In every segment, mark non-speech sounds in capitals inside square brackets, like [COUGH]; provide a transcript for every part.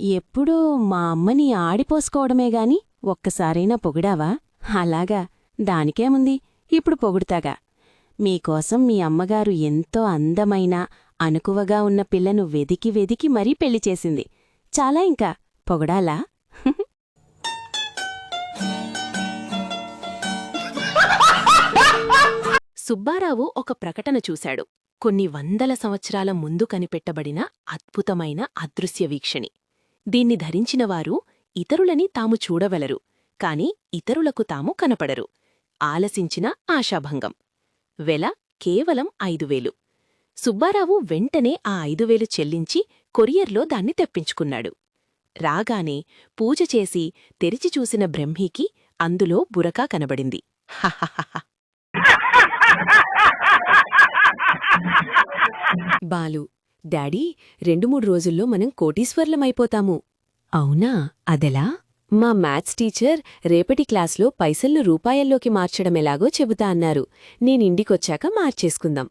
ఎప్పుడూ మా అమ్మని ఆడిపోసుకోవడమే గాని ఒక్కసారైనా పొగిడావా? అలాగా. దానికేముంది? ఇప్పుడు పొగుడుతాగా. మీకోసం మీ అమ్మగారు ఎంతో అందమైన అనుకువగా ఉన్న పిల్లను వెదికి వెదికి మరీ పెళ్ళి చేసింది. చాలా ఇంకా. పొగడాలా? సుబ్బారావు ఒక ప్రకటన చూశాడు. కొన్ని వందల సంవత్సరాల ముందు కనిపెట్టబడిన అద్భుతమైన అదృశ్య వీక్షణి. దీన్ని ధరించినవారు ఇతరులని తాము చూడవలరు కాని ఇతరులకు తాము కనపడరు. ఆలసించిన ఆశాభంగం. వెల కేవలం ఐదువేలు సుబ్బారావు వెంటనే ఆ ఐదువేలు చెల్లించి కొరియర్లో దాన్ని తెప్పించుకున్నాడు. రాగానే పూజ చేసి తెరిచి చూసిన బ్రహ్మీకి అందులో బురకా కనబడింది. [LAUGHS] బాలు డాడీ రెండు మూడు రోజుల్లో మనం కోటీశ్వర్లమైపోతాము. అవునా? అదెలా? మా మ్యాథ్స్ టీచర్ రేపటి క్లాస్లో పైసల్ను రూపాయల్లోకి మార్చడమెలాగో చెబుతా అన్నారు. నేనిండికొచ్చాక మార్చేసుకుందాం.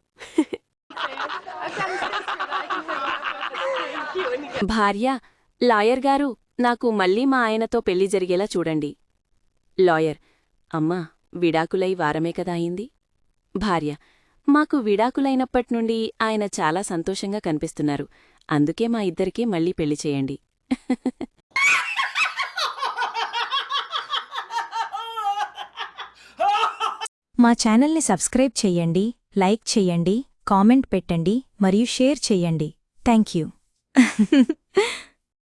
భార్య లాయర్ గారు నాకు మళ్ళీ మా ఆయనతో పెళ్ళి జరిగేలా చూడండి. లాయర్ అమ్మా విడాకులై వారమే కదా అయింది. భార్య మాకు విడాకులైనప్పట్నుండి ఆయన చాలా సంతోషంగా కనిపిస్తున్నారు. అందుకే మా ఇద్దరికీ మళ్ళీ పెళ్ళి చేయండి. మా ఛానల్ని సబ్స్క్రైబ్ చెయ్యండి లైక్ చెయ్యండి కామెంట్ పెట్టండి మరియు షేర్ చెయ్యండి థ్యాంక్ యూ.